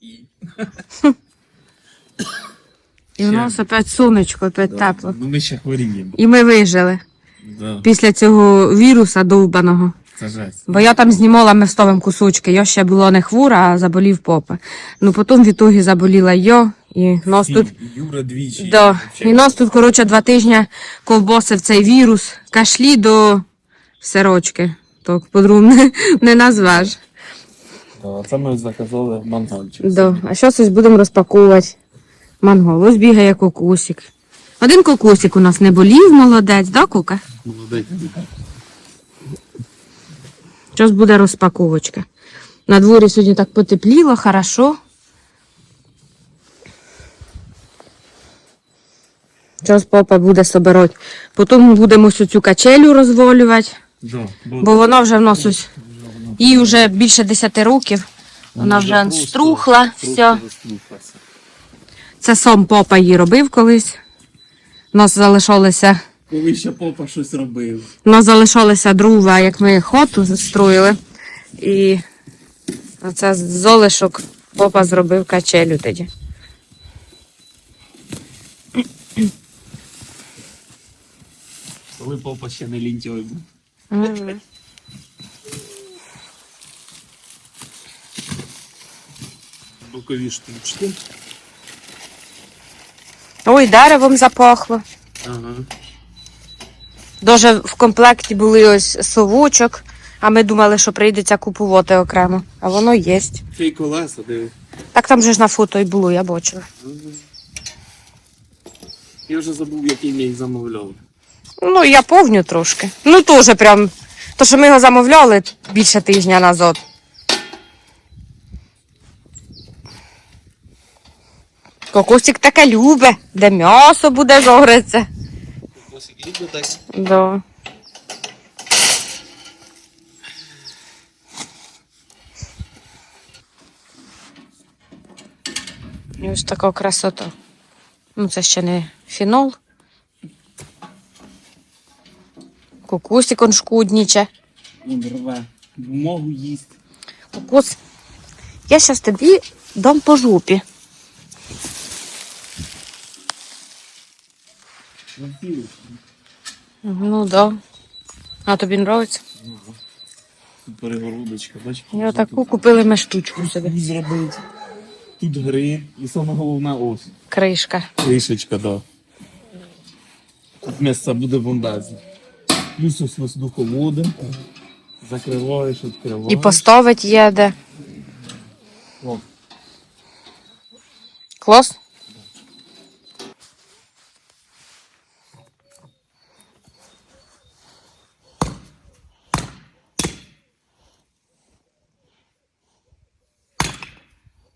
І... У нас опять сонечко, опять Да. тепло. Ну ми ще хворіємо. І ми вижили Да. після цього віруса довбаного. Це жесть. Бо я там знімала мистовим кусочки. Я ще була не хвора, а заболів попа. Ну потім в ітогі заболіла я, і нас тут. І Юра двічі. Да. І нас тут, коротше, два тижні ковбосив цей вірус, кашлі до сирочки. Так, по-другому не, не назвеш. Да, Це ми заказали мангальчик. Да. А зараз ось будемо розпаковувати мангал. Ось бігає кокусик. Один кокусик у нас не болів, молодець, да, Кука? Молодець. Зараз буде розпаковочка. На дворі сьогодні так потепліло, хорошо. Зараз папа буде собирати. Потім будемо цю качелю розволювати, Да, бо вона вже в нас ось. Їй вже більше 10 років. Вона вже струхла, все. Це сам папа її робив колись. У нас залишалося, Коли ще попа щось робив. у нас залишалися дрова, як ми хоту застроїли. І оце з золишок папа зробив качелю тоді. Коли попа ще не лінтяй був. Бокові штучки. Ой, деревом запахло. Ага. Дуже в комплекті були ось совочок, а ми думали, що прийдеться купувати окремо. А воно є. Ще й колеса, диви. Так там же ж на фото і було, я бачила. Я вже забув, який ми їх замовляли. Ну, я повню трошки. Ну, теж прям. То, що ми його замовляли більше тижня назад. Кокосик таке любе, де м'ясо буде зогриться. Ось як так. Да. І ось така красота. Ну, це ще не фінол. Кукусик он шкудніче. Он рве. Бумагу їсть. Кукус. Я зараз тобі дам по жопі. Ну да. А тобі подобається? Тут перегородочка, бачиш? І отаку купили ми штучку собі. Тут зробити. Тут гри. І саме головне ось. Кришка. Кришечка, да. Тут місце буде бундазне. Плюс ось воздуховодим. Закриваєш, відкриваєш. І поставить є де. О, Клас?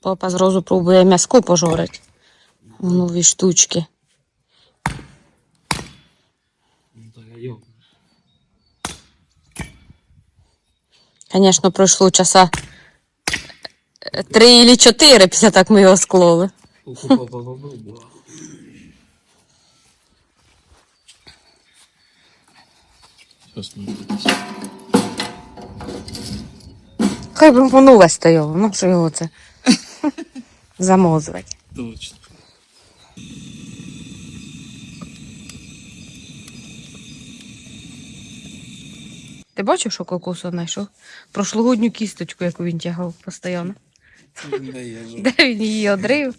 Папа зразу пробує м'яско пожорить. Нові штучки. ну а йо. Звісно, пройшло часа е, три або чотири після так ми його склали. Хай би воно весь стояло, ну що його це замозувати. Точно. Ти бачив, що кокосу знайшов? Прошлогодню кісточку, яку він тягав постійно. Де він її одрив?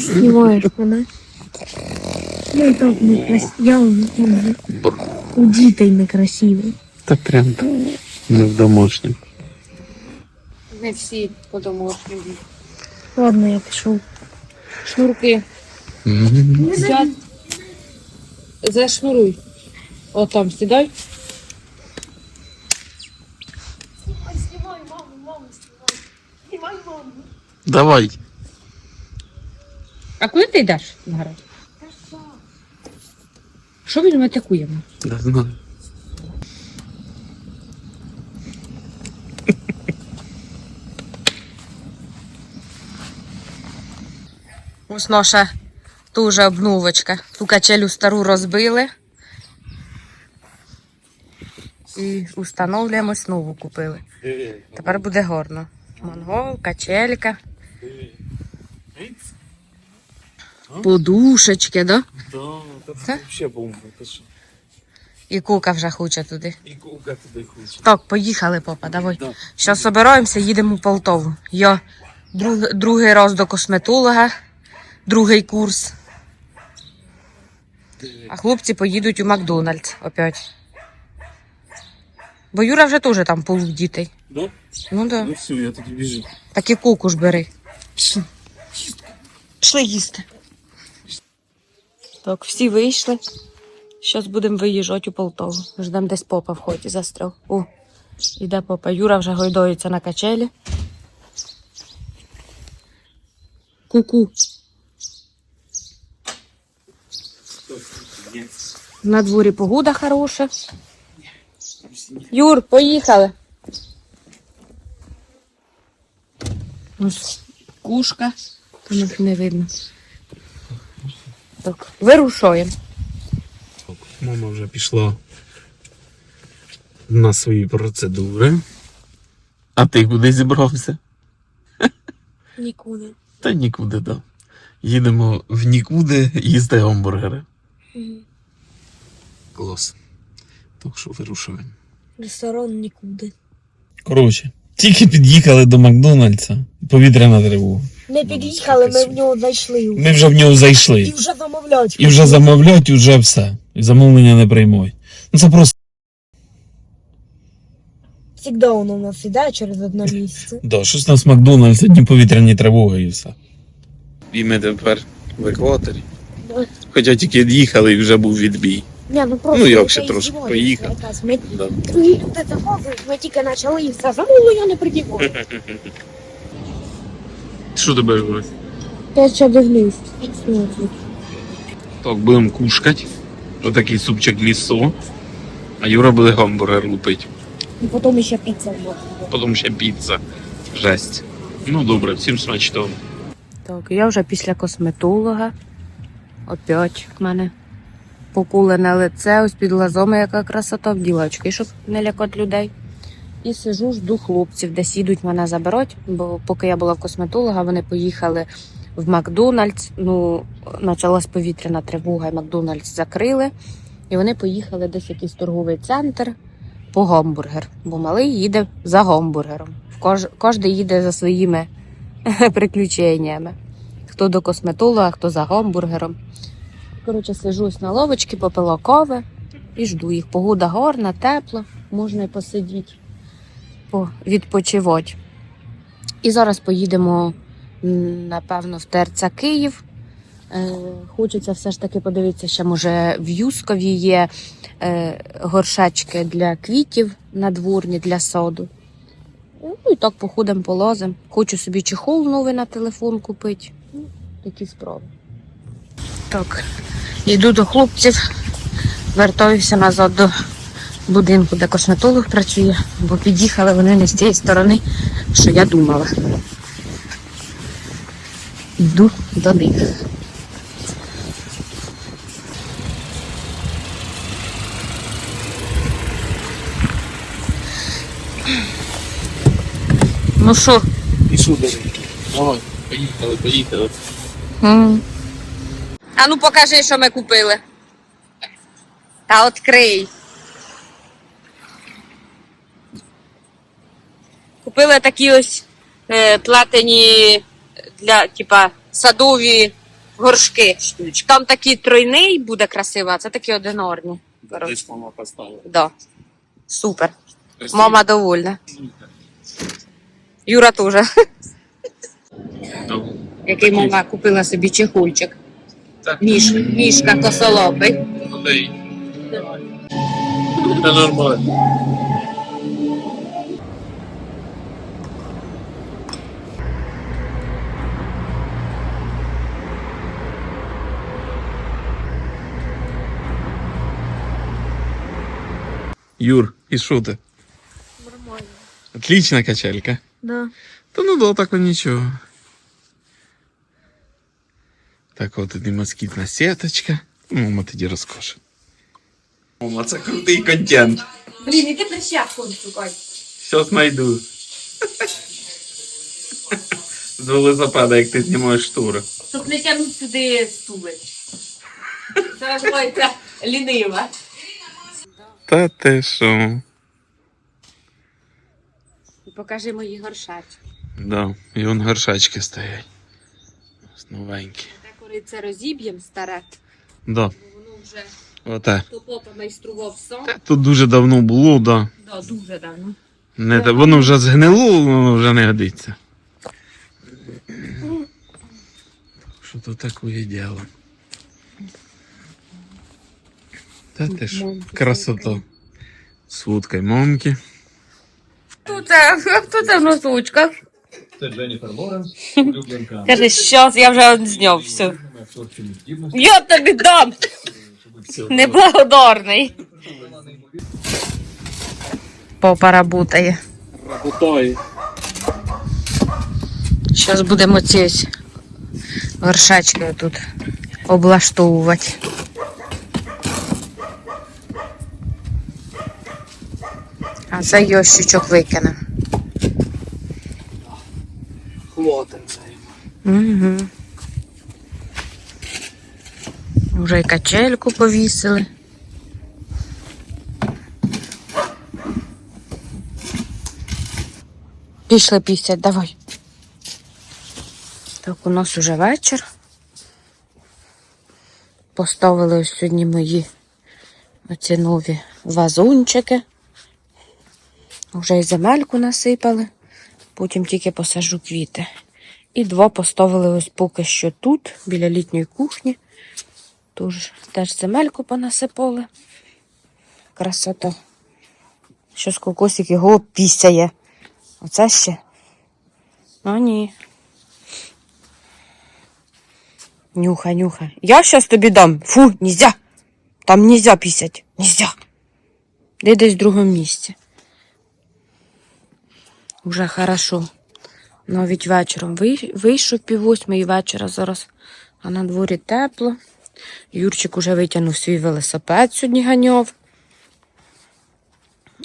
Снимаешь мене. Я і так не красивий. Я он- у дітей некрасивий. Так прям не в домашньому. Не всі по-домашньому. Ладно, я пішов. Шнурки. Сядь. Зашнуруй. О, там сідай. Знімай, маму, маму, знімай. Знімай, маму. Давай. А куди ти йдеш, Гараж? Що він метикує? Да знаю. Ось наша дуже обновочка. Ту качелю стару розбили. і установлюємо нову купили. Тепер буде горно. Монгол, качелька, подушечки, да? Да, Це? взагалі бомба. Що? І кука вже хоче туди. І кука туди хоче. Так, поїхали, папа, давай. Да. Зараз собираємося, їдемо в Полтову. Я друг, другий раз до косметолога, другий курс. А хлопці поїдуть у Макдональдс опять. Бо Юра вже теж там полух дітей. Да? Ну да. Ну все, я тоді біжу. Так і куку ж бери. Пішли. Пішли їсти. Так, всі вийшли. Зараз будемо виїжджати у Полтаву. Ждемо десь попа в ході застряв. О, іде попа. Юра вже гойдується на качелі. Ку-ку. На дворі погода хороша. Юр, поїхали. Ось кушка. Там не видно. Так, вирушуємо. Мама вже пішла на свої процедури. А ти куди зібрався? Нікуди. Та нікуди, да. Їдемо в нікуди їсти гамбургери. Клас. Так що вирушуємо. Ресторан нікуди. Коротше, тільки під'їхали до Макдональдса. Повітряна тривога. Ми під'їхали, ми в нього зайшли. Ми вже в нього зайшли. І вже замовляють. І вже замовлять, і вже все. І замовлення не приймуть. Ну це просто. Всегда воно у нас іде через одне місце. Да, щось у нас Макдональдс, одні повітряні тривоги і все. І ми тепер в екваторі. Хоча тільки їхали і вже був відбій. Ні, ну просто Ну, ми ще трошки поїхав. Ми Да. заходили, ми тільки почали і все. Замовлення не приділо. Що тебе робити? Я ще дивлюсь. Так, будемо кушати. Отакий супчик лісо. А Юра буде гамбургер лупить. І потім ще піца можна. Потім ще піца. Жесть. Ну добре, всім смачного. Так, я вже після косметолога. Опять в мене покулене лице, ось під глазом яка красота в ділочки, щоб не лякати людей. І сижу, жду хлопців, десь їдуть мене заберуть, бо поки я була в косметолога, вони поїхали в Макдональдс. Ну, почалась повітряна тривога, і Макдональдс закрили. І вони поїхали десь в якийсь торговий центр по гамбургер, бо малий їде за гамбургером. Кож, кожен їде за своїми приключеннями. Хто до косметолога, хто за гамбургером. Коротше, сижусь на ловочці, попила кави і жду їх. Погода гарна, тепло, можна і посидіти, відпочивати. І зараз поїдемо, напевно, в ТРЦ Київ. Е, Хочеться все ж таки подивитися, ще може в Юскові є е, горшечки для квітів надворні для саду. Ну і так походимо полазим. Хочу собі чехол новий на телефон купити. Ну, такі справи. Так, йду до хлопців, вертаюся назад до будинку, де косметолог працює, бо під'їхали вони не з тієї сторони, що я думала. Йду до них. Ну що? І що далі? Давай, поїхали, поїхали. М. А ну покажи, що ми купили. Та відкрий. Купили такі ось е, платені для, типа, садові горшки. Там такий тройний буде красиво, а це такі одинарні. Десь мама поставила. Да. Супер. Мама довольна. Юра теж. Який мама купила собі чехольчик. Так. Міш, мішка косолопий. Дай. Це нормально. Юр, і що ти? Нормально. Отлична качелька. Да. Та ну да, так нічого. Так от і москітна сіточка. Ну, Мама тоді розкаже. Мама, це крутий контент. Блін, іди прищепку шукай. Все знайду. З велосипеда, як ти знімаєш штури. Щоб не тягнути сюди стули. Це називається лінива. Та ти що? Покажи мої горшачки. Да, і вон горшачки стоять. Ось Новенькі. Коли це розіб'єм старе, Да, воно вже оте. то попа майстрував сам. Тут дуже давно було, да. Да, дуже давно. Не, те- воно вже згнило, воно вже не годиться. Що то таке діло? Та ти ж, красота. З вудкою мамки. Хто це? Хто це в носочках? Це Дженніфер Лоренс, улюбленка. Кажи, щас, я вже зняв все. Я тобі дам! Неблагодарний. Попа работає. Работає. Зараз будемо ці ось горшачки тут облаштовувати. А це ящичок викинемо. Хватить. Угу. Вже й качельку повісили. Пішли пісять, давай. Так, у нас уже вечір. Поставили ось сьогодні мої оці нові вазончики. Вже і земельку насипали, потім тільки посажу квіти. І два поставили ось поки що тут, біля літньої кухні. Тож теж земельку понасипали. Красота. Щось кокосик його пісяє. Оце ще. А ні. Нюхай, нюхай. Я щас тобі дам. Фу, нельзя. Там нельзя пісять. Нельзя. Де десь в другому місці. Уже хорошо. Навіть вечором вийшов пів восьмої вечора зараз, а на дворі тепло. Юрчик уже витягнув свій велосипед сьогодні ганяв.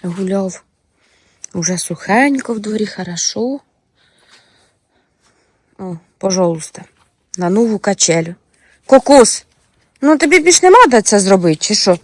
Гуляв. Уже сухенько в дворі, хорошо. О, пожалуйста, на нову качелю. Кокос, ну тобі більш нема де це зробити, чи що?